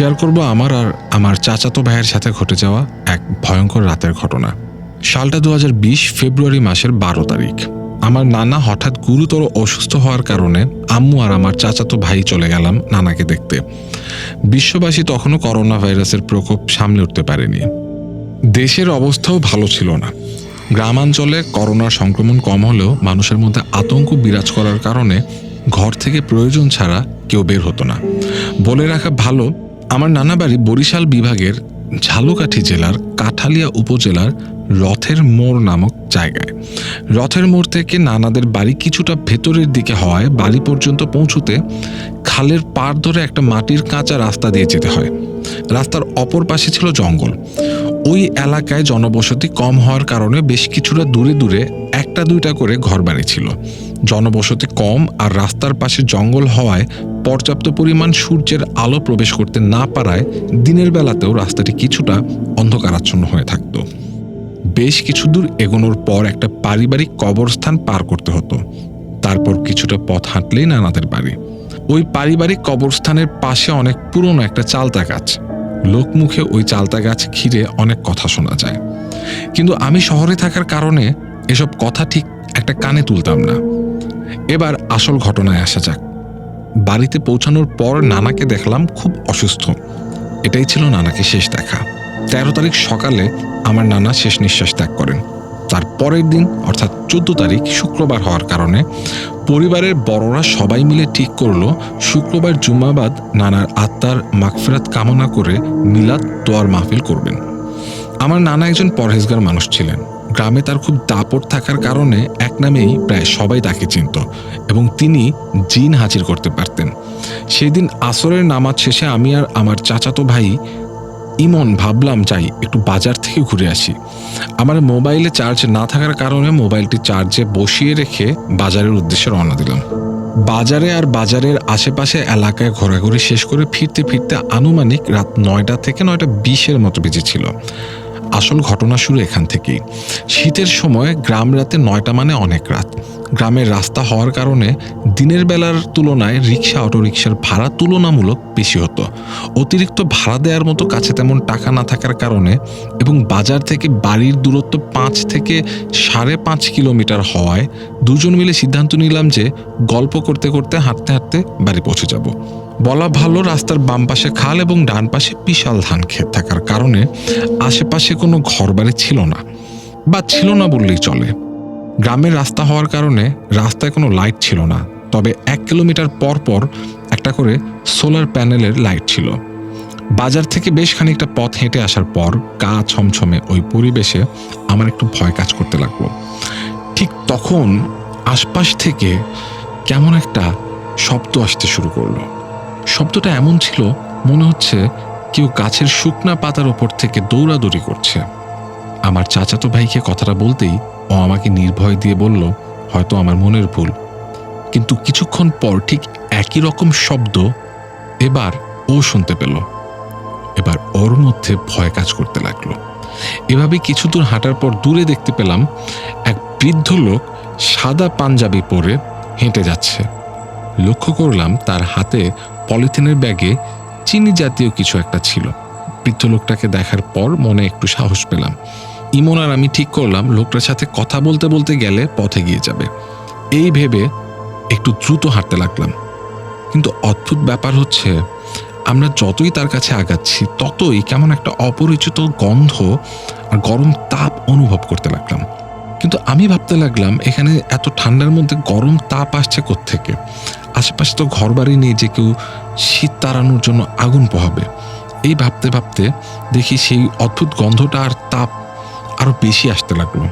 Share করব আমার আর আমার চাচাতো ভাইয়ের সাথে ঘটে যাওয়া এক ভয়ঙ্কর রাতের ঘটনা। সালটা দু হাজার বিশ ফেব্রুয়ারি মাসের বারো তারিখ। আমার নানা হঠাৎ গুরুতর অসুস্থ হওয়ার কারণে আম্মু আর আমার চাচাতো ভাই চলে গেলাম নানাকে দেখতে। বিশ্ববাসী তখনও করোনা ভাইরাসের প্রকোপ সামলে উঠতে পারেনি। দেশের অবস্থাও ভালো ছিল না। গ্রামাঞ্চলে করোনার সংক্রমণ কম হলেও মানুষের মধ্যে আতঙ্ক বিরাজ করার কারণে ঘর থেকে প্রয়োজন ছাড়া কেউ বের হতো না। বলে রাখা ভালো আমার নানা বাড়ি বরিশাল বিভাগের ঝালকাঠি জেলার কাঠালিয়া উপজেলার রথের মোড় নামক জায়গায়। রথের মোড় থেকে নানাদের বাড়ি কিছুটা ভেতরের দিকে হওয়ায় বাড়ি পর্যন্ত পৌঁছতে খালের পাড় ধরে একটা মাটির কাঁচা রাস্তা দিয়ে যেতে হয়। রাস্তার অপর পাশে ছিল জঙ্গল। ওই এলাকায় জনবসতি কম হওয়ার কারণে বেশ কিছুটা দূরে দূরে একটা দুইটা করে ঘরবাড়ি ছিল। জনবসতি কম আর রাস্তার পাশে জঙ্গল হওয়ায় পর্যাপ্ত পরিমাণ সূর্যের আলো প্রবেশ করতে না পারায় দিনের বেলাতেও রাস্তাটি কিছুটা অন্ধকারাচ্ছন্ন হয়ে থাকত। বেশ কিছু দূর এগোনোর পর একটা পারিবারিক কবরস্থান পার করতে হতো। তারপর কিছুটা পথ হাঁটলেই নানাদের বাড়ি। ওই পারিবারিক কবরস্থানের পাশে অনেক পুরনো একটা চালতা গাছ। লোকমুখে ওই চালতা গাছ ঘিরে অনেক কথা শোনা যায়। কিন্তু আমি শহরে থাকার কারণে এসব কথা ঠিক একটা কানে তুলতাম না। এবার আসল ঘটনায় আসা যাক। বাড়িতে পৌঁছানোর পর নানাকে দেখলাম খুব অসুস্থ। এটাই ছিল নানাকে শেষ দেখা। তেরো তারিখ সকালে আমার নানা শেষ নিঃশ্বাস ত্যাগ করেন। তার পরের দিন, অর্থাৎ চোদ্দ তারিখ, শুক্রবার হওয়ার কারণে পরিবারের বড়রা সবাই মিলে ঠিক করল শুক্রবার জুম্মাবাদ নানার আত্মার মাগফিরাত কামনা করে মিলাদ তোয়ার মাহফিল করবেন। আমার নানা একজন পরহেজগার মানুষ ছিলেন। গ্রামে তার খুব দাপট থাকার কারণে এক নামেই প্রায় সবাই তাকে চিনত এবং তিনি জিন হাজির করতে পারতেন। সেদিন আসরের নামাজ শেষে আমি আর আমার চাচাতো ভাই ইমন ভাবলাম, যাই, একটু বাজার থেকে ঘুরে আসি। আমার মোবাইলে চার্জ না থাকার কারণে মোবাইলটি চার্জে বসিয়ে রেখে বাজারের উদ্দেশ্যে রওনা দিলাম। বাজারে আর বাজারের আশেপাশে এলাকায় ঘোরাঘুরি শেষ করে ফিরতে ফিরতে আনুমানিক রাত নয়টা থেকে নয়টা বিশের মতো বেজেছিল আসল ঘটনা শুরু এখান থেকেই। শীতের সময় গ্রাম রাতে নয়টা মানে অনেক রাত। গ্রামের রাস্তা হওয়ার কারণে দিনের বেলার তুলনায় রিক্সা অটো রিক্সার ভাড়া তুলনামূলক বেশি হতো। অতিরিক্ত ভাড়া দেওয়ার মতো কাছে তেমন টাকা না থাকার কারণে এবং বাজার থেকে বাড়ির দূরত্ব পাঁচ থেকে সাড়ে পাঁচ কিলোমিটার হওয়ায় দুজন মিলে সিদ্ধান্ত নিলাম যে গল্প করতে করতে হাঁটতে হাঁটতে বাড়ি পৌঁছে যাব। বলা ভালো, রাস্তার বাম পাশে খাল এবং ডান পাশে বিশাল ধান ক্ষেত থাকার কারণে আশেপাশে কোনো ঘরবাড়ি ছিল না বা ছিল না বললেই চলে। গ্রামের রাস্তা হওয়ার কারণে রাস্তায় কোনো লাইট ছিল না, তবে এক কিলোমিটার পর পর একটা করে সোলার প্যানেলের লাইট ছিল। বাজার থেকে বেশ খানিকটা পথ হেঁটে আসার পর গা ছমছমে ওই পরিবেশে আমার একটু ভয় কাজ করতে লাগল। ঠিক তখন আশপাশ থেকে কেমন একটা শব্দ আসতে শুরু করল। শব্দটা এমন ছিল, মনে হচ্ছে কেউ গাছের শুকনা পাতার ওপর থেকে দৌড়াদৌড়ি করছে। আমার চাচাতো ভাইকে কথাটা বলতেই ও আমাকে নির্ভয় দিয়ে বলল, হয়তো আমার মনের ভুল। কিন্তু কিছুক্ষণ পর ঠিক একই রকম শব্দ এবার ও শুনতে পেল। এবার ওর মধ্যে ভয় কাজ করতে লাগল। এভাবে কিছু দূর হাঁটার পর দূরে দেখতে পেলাম, এক বৃদ্ধ লোক সাদা পাঞ্জাবি পরে হেঁটে যাচ্ছে। লক্ষ্য করলাম তার হাতে পলিথিনের ব্যাগে চিনি জাতীয় কিছু একটা ছিল। বৃদ্ধ লোকটাকে দেখার পর মনে একটু সাহস পেলাম। ইমন আর আমি ঠিক করলাম, লোকটার সাথে কথা বলতে বলতে গেলে পথে গিয়ে যাবে। এই ভেবে একটু দ্রুত হাঁটতে লাগলাম। কিন্তু অদ্ভুত ব্যাপার হচ্ছে, আমরা যতই তার কাছে আগাচ্ছি, ততই কেমন একটা অপরিচিত গন্ধ আর গরম তাপ অনুভব করতে লাগলাম। কিন্তু আমি ভাবতে লাগলাম, এখানে এত ঠান্ডার মধ্যে গরম তাপ আসছে থেকে আশেপাশে তো ঘর বাড়ি নেই, যে কেউ শীত তাড়ানোর জন্য আগুন পোহাবে। এই ভাবতে ভাবতে দেখি সেই অদ্ভুত গন্ধটা আর তাপ আরও বেশি আসতে লাগল।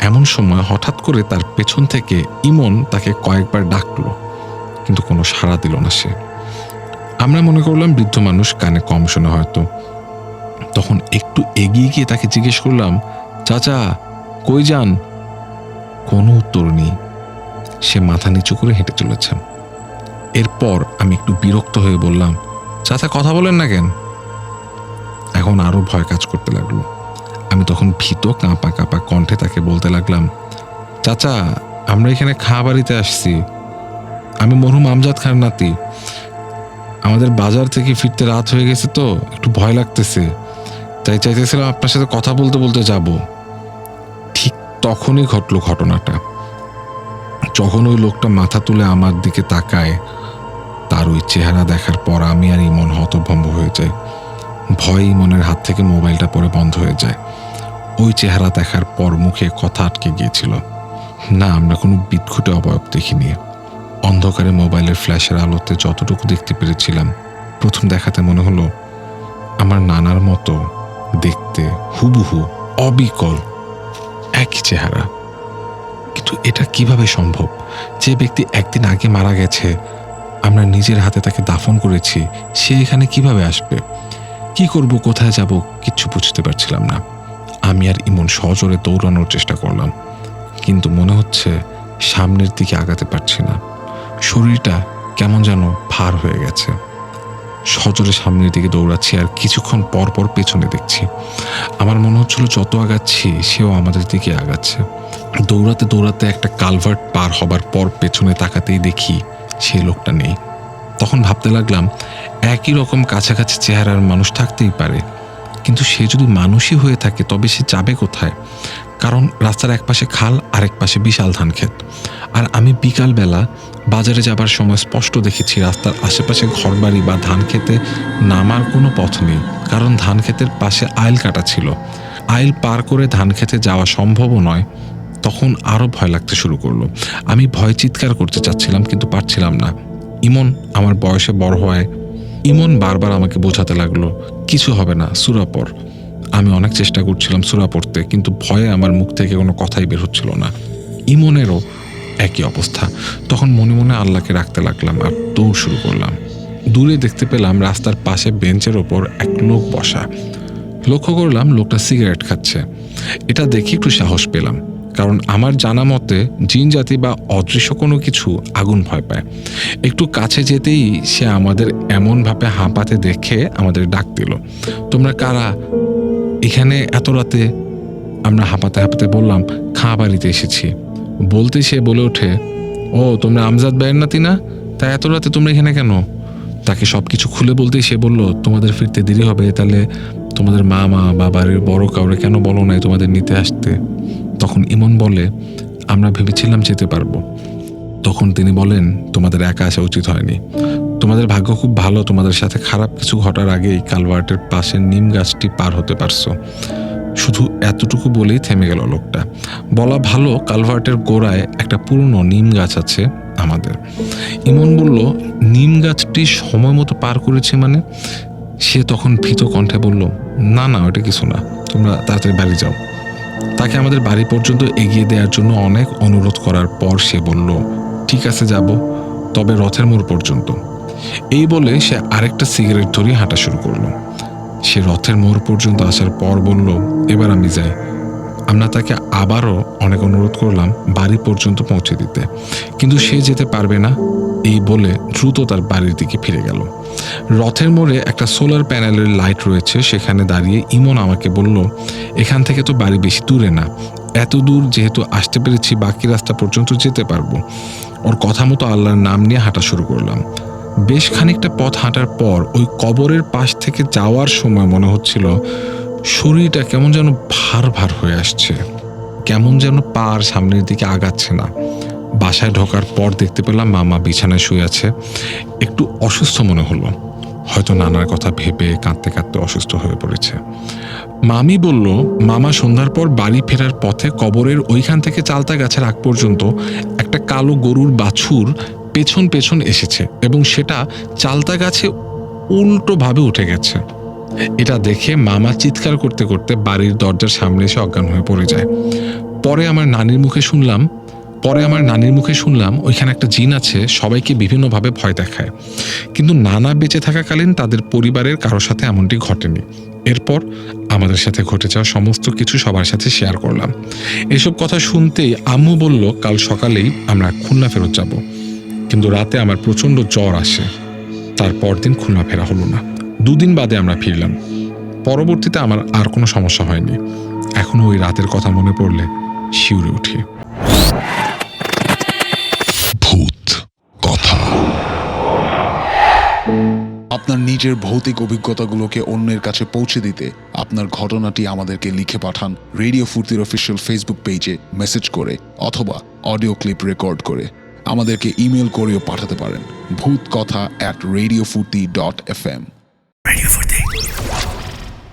এমন সময় হঠাৎ করে তার পেছন থেকে ইমন তাকে কয়েকবার ডাকলো, কিন্তু কোনো সাড়া দিল না সে। আমরা মনে করলাম বৃদ্ধ মানুষ, কানে কম শোনা হয়তো। তখন একটু এগিয়ে গিয়ে তাকে জিজ্ঞেস করলাম, চাচা, কই যান? কোনো উত্তর নেই। সে মাথা নিচু করে হেঁটে চলেছে। এরপর আমি একটু বিরক্ত হয়ে বললাম, চাচা কথা বলেন না কেন? এখন আরও ভয় কাজ করতে লাগল। আমি তখন ভীত কাঁপা কাঁপা কণ্ঠে তাকে বলতে লাগলাম, চাচা, আমরা এখানে খা বাড়িতে আসছি। আমি মরহুম আমজাদ খান নাতি। আমাদের বাজার থেকে ফিরতে রাত হয়ে গেছে তো, একটু ভয় লাগতেছে। তাই চাইতেছিলাম আপনার সাথে কথা বলতে বলতে যাব। ঠিক তখনই ঘটলো ঘটনাটা। যখন ওই লোকটা মাথা তুলে আমার দিকে তাকায় তার ওই চেহারা দেখার পর আমি আর ইমন হতভম্ব হয়ে যাই। ভয় ইমনের হাত থেকে মোবাইলটা পরে বন্ধ হয়ে যায়। ওই চেহারা দেখার পর মুখে কথা আটকে গিয়েছিল। না, আমরা কোনো বিদঘুটে অবয়ব দেখিনি। অন্ধকারে মোবাইলের ফ্ল্যাশের আলোতে যতটুকু দেখতে পেরেছিলাম, প্রথম দেখাতে মনে হলো, আমার নানার মতো দেখতে হুবহু অবিকল একই চেহারা। কিন্তু এটা কীভাবে সম্ভব? যে ব্যক্তি একদিন আগে মারা গেছে আমরা নিজের হাতে তাকে দাফন করেছি, সে এখানে কীভাবে আসবে? কি করব, কোথায় যাব, কিচ্ছু বুঝতে পারছিলাম না। আমি আর ইমন সজোরে দৌড়ানোর চেষ্টা করলাম। কিন্তু মনে হচ্ছে সামনের দিকে আগাতে পারছি না। শরীরটা কেমন যেন ভার হয়ে গেছে। সজোরে সামনের দিকে দৌড়াচ্ছি আর কিছুক্ষণ পর পর পেছনে দেখছি। আমার মনে হচ্ছিল যত আগাচ্ছি, সেও আমাদের দিকে আগাচ্ছে। দৌড়াতে দৌড়াতে একটা কালভার্ট পার হবার পর পেছনে তাকাতেই দেখি সেই লোকটা নেই। তখন ভাবতে লাগলাম, একই রকম কাছাকাছি চেহারার মানুষ থাকতেই পারে। কিন্তু সে যদি মানুষই হয়ে থাকে, তবে সে যাবে কোথায়? কারণ রাস্তার এক পাশে খাল আর এক পাশে বিশাল ধান ক্ষেত। আর আমি বিকালবেলা বাজারে যাবার সময় স্পষ্ট দেখেছি, রাস্তার আশেপাশে ঘরবাড়ি বা ধান খেতে নামার কোনো পথ নেই। কারণ ধান ক্ষেতের পাশে আইল কাটা ছিল। আইল পার করে ধান খেতে যাওয়া সম্ভবও নয়। তখন আরও ভয় লাগতে শুরু করল। আমি ভয় চিৎকার করতে চাচ্ছিলাম, কিন্তু পারছিলাম না। ইমন আমার বয়সে বড় হওয়ায় ইমন বারবার আমাকে বোঝাতে লাগল, কিছু হবে না সুরাপর আমি অনেক চেষ্টা করছিলাম সুরা পড়তে, কিন্তু ভয়ে আমার মুখ থেকে কোনো কথাই বের হচ্ছিল না। ইমনেরও একই অবস্থা। তখন মনে মনে আল্লাহকে রাখতে লাগলাম আর দৌড় শুরু করলাম। দূরে দেখতে পেলাম রাস্তার পাশে বেঞ্চের ওপর এক লোক বসা। লক্ষ্য করলাম লোকটা সিগারেট খাচ্ছে। এটা দেখে একটু সাহস পেলাম। কারণ আমার জানা মতে জিন জাতি বা অদৃশ্য কোনো কিছু আগুন ভয় পায়। একটু কাছে যেতেই সে আমাদের এমনভাবে হাঁপাতে দেখে আমাদের ডাক দিল। তোমরা কারা? এখানে এত রাতে আমরা হাঁপাতে হাঁপাতে বললাম, খাঁ, বাড়িতে এসেছি। বলতে সে বলে ওঠে, ও, তোমরা আমজাদ ভাইয়ের নাতি না? তা এত রাতে তোমরা এখানে কেন? তাকে সব কিছু খুলে বলতেই সে বলল, তোমাদের ফিরতে দেরি হবে, তাহলে তোমাদের মা মা বা বাড়ির বড় কাউরে কেন বলো নাই তোমাদের নিতে আসতে? তখন ইমন বলে, আমরা ভেবেছিলাম যেতে পারব। তখন তিনি বলেন, তোমাদের একা আসা উচিত হয়নি। তোমাদের ভাগ্য খুব ভালো, তোমাদের সাথে খারাপ কিছু ঘটার আগেই কালভার্টের পাশে নিম গাছটি পার হতে পারছ। শুধু এতটুকু বলেই থেমে গেল লোকটা। বলা ভালো, কালভার্টের গোড়ায় একটা পুরনো নিম গাছ আছে আমাদের। ইমন বলল, নিম গাছটি সময় মতো পার করেছে মানে? সে তখন ভীত কণ্ঠে বলল, না না, ওটা কিছু না। তোমরা তাড়াতাড়ি বাড়ি যাও। তাকে আমাদের বাড়ি পর্যন্ত এগিয়ে দেওয়ার জন্য অনেক অনুরোধ করার পর সে বলল, ঠিক আছে, যাব, তবে রথের মোড় পর্যন্ত। এই বলে সে আরেকটা সিগারেট ধরিয়ে হাঁটা শুরু করল। সে রথের মোড় পর্যন্ত আসার পর বলল, এবার আমি যাই। আমরা তাকে আবারও অনেক অনুরোধ করলাম বাড়ি পর্যন্ত পৌঁছে দিতে। কিন্তু সে যেতে পারবে না, এই বলে দ্রুত তার বাড়ির দিকে ফিরে গেল। রথের মোড়ে একটা সোলার প্যানেলের লাইট রয়েছে, সেখানে দাঁড়িয়ে ইমন আমাকে বলল, এখান থেকে তো বাড়ি বেশি দূরে না। এত দূর যেহেতু আসতে পেরেছি, বাকি রাস্তা পর্যন্ত যেতে পারব। ওর কথা মতো আল্লাহর নাম নিয়ে হাঁটা শুরু করলাম। বেশ খানিকটা পথ হাঁটার পর ওই কবরের পাশ থেকে যাওয়ার সময় মনে হচ্ছিল শরীরটা কেমন যেন ভার ভার হয়ে আসছে। কেমন যেন পার সামনের দিকে আগাচ্ছে না। বাসায় ঢোকার পর দেখতে পেলাম মামা বিছানায় শুয়ে আছে। একটু অসুস্থ মনে হলো। হয়তো নানার কথা ভেবে কাঁদতে কাঁদতে অসুস্থ হয়ে পড়েছে। মামি বলল, মামা সন্ধ্যার পর বাড়ি ফেরার পথে কবরের ওইখান থেকে চালতা গাছের আগ পর্যন্ত একটা কালো গরুর বাছুর পেছন পেছন এসেছে এবং সেটা চালতা গাছে উল্টোভাবে উঠে গেছে। এটা দেখে মামা চিৎকার করতে করতে বাড়ির দরজার সামনে এসে অজ্ঞান হয়ে পড়ে যায়। পরে আমার নানির মুখে শুনলাম, পরে আমার নানির মুখে শুনলাম ওইখানে একটা জিন আছে, সবাইকে বিভিন্নভাবে ভয় দেখায়। কিন্তু নানা বেঁচে থাকাকালীন তাদের পরিবারের কারোর সাথে এমনটি ঘটেনি। এরপর আমাদের সাথে ঘটে যাওয়া সমস্ত কিছু সবার সাথে শেয়ার করলাম। এসব কথা শুনতেই আম্মু বলল, কাল সকালেই আমরা খুলনা ফেরত যাব। কিন্তু রাতে আমার প্রচণ্ড জ্বর আসে। তারপর দিন খুলনা ফেরা হলো না। দুদিন বাদে আমরা ফিরলাম। পরবর্তীতে আমার আর কোনো সমস্যা হয়নি। এখনও ওই রাতের কথা মনে পড়লে শিউরে উঠি। আপনার নিজের ভৌতিক অভিজ্ঞতাগুলোকে অন্যের কাছে পৌঁছে দিতে আপনার ঘটনাটি আমাদেরকে লিখে পাঠান রেডিও ফুর্তির অফিসিয়াল ফেসবুক পেজে মেসেজ করে অথবা অডিও ক্লিপ রেকর্ড করে। আমাদেরকে ইমেল করেও পাঠাতে পারেন। ভূত কথা at radio Foorti dot F M ready for